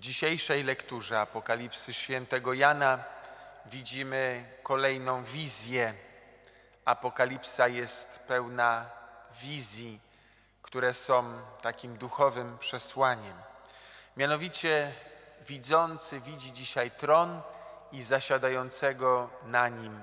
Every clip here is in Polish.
W dzisiejszej lekturze Apokalipsy świętego Jana widzimy kolejną wizję. Apokalipsa jest pełna wizji, które są takim duchowym przesłaniem. Mianowicie widzący widzi dzisiaj tron i zasiadającego na nim,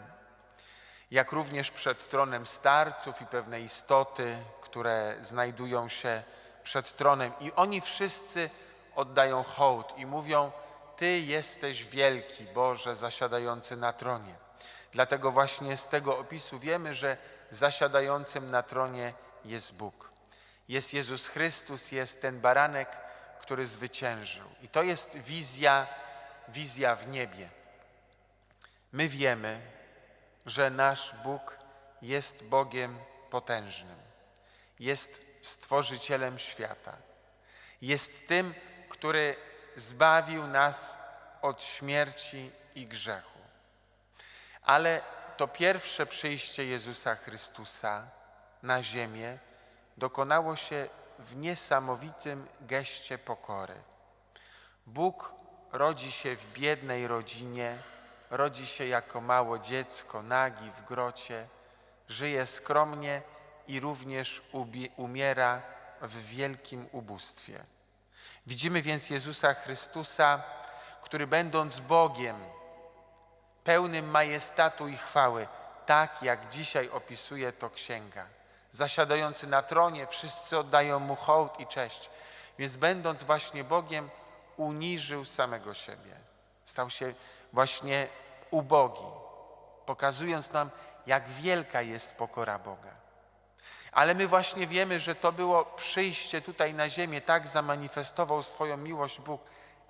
jak również przed tronem starców i pewne istoty, które znajdują się przed tronem. I oni wszyscy oddają hołd i mówią: Ty jesteś wielki, Boże, zasiadający na tronie. Dlatego właśnie z tego opisu wiemy, że zasiadającym na tronie jest Bóg. Jest Jezus Chrystus, jest ten baranek, który zwyciężył. I to jest wizja, wizja w niebie. My wiemy, że nasz Bóg jest Bogiem potężnym, jest stworzycielem świata, jest tym, który zbawił nas od śmierci i grzechu. Ale to pierwsze przyjście Jezusa Chrystusa na ziemię dokonało się w niesamowitym geście pokory. Bóg rodzi się w biednej rodzinie, rodzi się jako mało dziecko, nagi w grocie, żyje skromnie i również umiera w wielkim ubóstwie. Widzimy więc Jezusa Chrystusa, który będąc Bogiem, pełnym majestatu i chwały, tak jak dzisiaj opisuje to księga. Zasiadający na tronie, wszyscy oddają mu hołd i cześć. Więc będąc właśnie Bogiem, uniżył samego siebie. Stał się właśnie ubogi, pokazując nam, jak wielka jest pokora Boga. Ale my właśnie wiemy, że to było przyjście tutaj na ziemię, tak zamanifestował swoją miłość Bóg,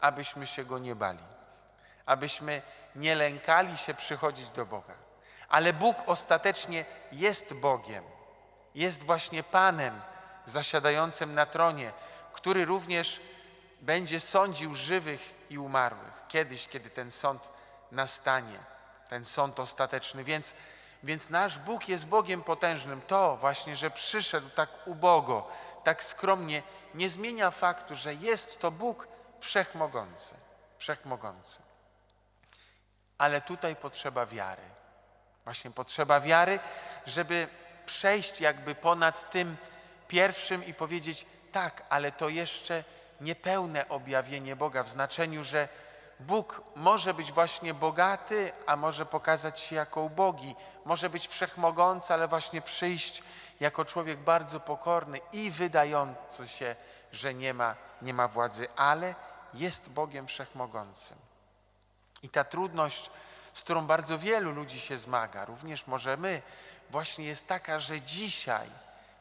abyśmy się Go nie bali, abyśmy nie lękali się przychodzić do Boga. Ale Bóg ostatecznie jest Bogiem, jest właśnie Panem zasiadającym na tronie, który również będzie sądził żywych i umarłych. Kiedyś, kiedy ten sąd nastanie, ten sąd ostateczny. Więc, więc nasz Bóg jest Bogiem potężnym. To właśnie, że przyszedł tak ubogo, tak skromnie, nie zmienia faktu, że jest to Bóg wszechmogący. Wszechmogący. Ale tutaj potrzeba wiary. Właśnie potrzeba wiary, żeby przejść jakby ponad tym pierwszym i powiedzieć: tak, ale to jeszcze niepełne objawienie Boga w znaczeniu, że Bóg może być właśnie bogaty, a może pokazać się jako ubogi, może być wszechmogący, ale właśnie przyjść jako człowiek bardzo pokorny i wydający się, że nie ma, nie ma władzy, ale jest Bogiem wszechmogącym. I ta trudność, z którą bardzo wielu ludzi się zmaga, również może my, właśnie jest taka, że dzisiaj,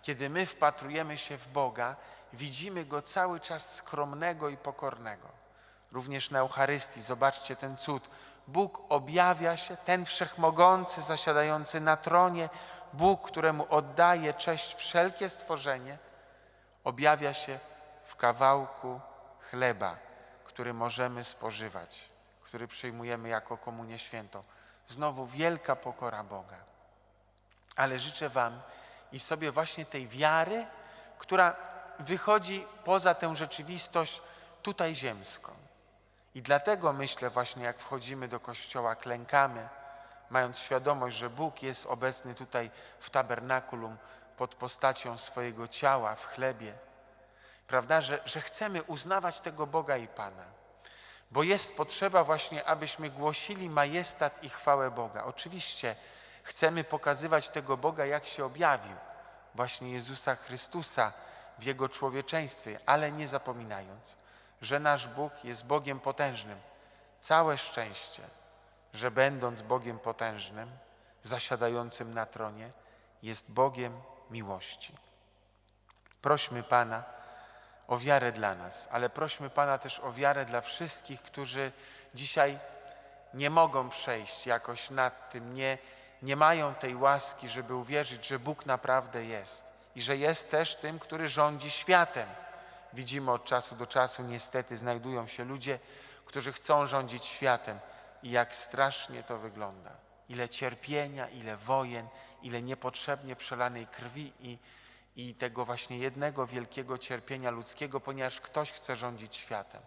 kiedy my wpatrujemy się w Boga, widzimy Go cały czas skromnego i pokornego. Również na Eucharystii, zobaczcie ten cud. Bóg objawia się, ten wszechmogący, zasiadający na tronie, Bóg, któremu oddaje cześć wszelkie stworzenie, objawia się w kawałku chleba, który możemy spożywać, który przyjmujemy jako komunię świętą. Znowu wielka pokora Boga. Ale życzę Wam i sobie właśnie tej wiary, która wychodzi poza tę rzeczywistość tutaj ziemską. I dlatego myślę właśnie, jak wchodzimy do kościoła, klękamy, mając świadomość, że Bóg jest obecny tutaj w tabernakulum pod postacią swojego ciała, w chlebie. Prawda, że, że chcemy uznawać tego Boga i Pana. Bo jest potrzeba właśnie, abyśmy głosili majestat i chwałę Boga. Oczywiście chcemy pokazywać tego Boga, jak się objawił, właśnie Jezusa Chrystusa w Jego człowieczeństwie, ale nie zapominając, że nasz Bóg jest Bogiem potężnym. Całe szczęście, że będąc Bogiem potężnym, zasiadającym na tronie, jest Bogiem miłości. Prośmy Pana o wiarę dla nas, ale prośmy Pana też o wiarę dla wszystkich, którzy dzisiaj nie mogą przejść jakoś nad tym, nie, nie mają tej łaski, żeby uwierzyć, że Bóg naprawdę jest i że jest też tym, który rządzi światem. Widzimy od czasu do czasu, niestety, znajdują się ludzie, którzy chcą rządzić światem i jak strasznie to wygląda. Ile cierpienia, ile wojen, ile niepotrzebnie przelanej krwi i, i tego właśnie jednego wielkiego cierpienia ludzkiego, ponieważ ktoś chce rządzić światem.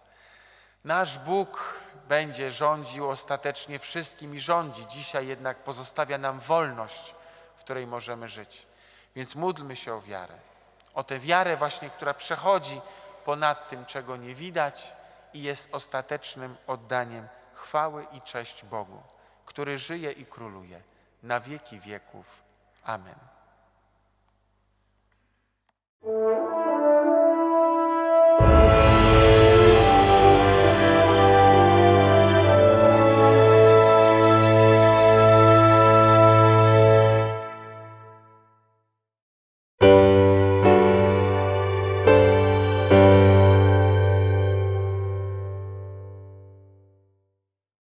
Nasz Bóg będzie rządził ostatecznie wszystkim i rządzi. Dzisiaj jednak pozostawia nam wolność, w której możemy żyć. Więc módlmy się o wiarę. O tę wiarę właśnie, która przechodzi ponad tym, czego nie widać i jest ostatecznym oddaniem chwały i cześć Bogu, który żyje i króluje na wieki wieków. Amen.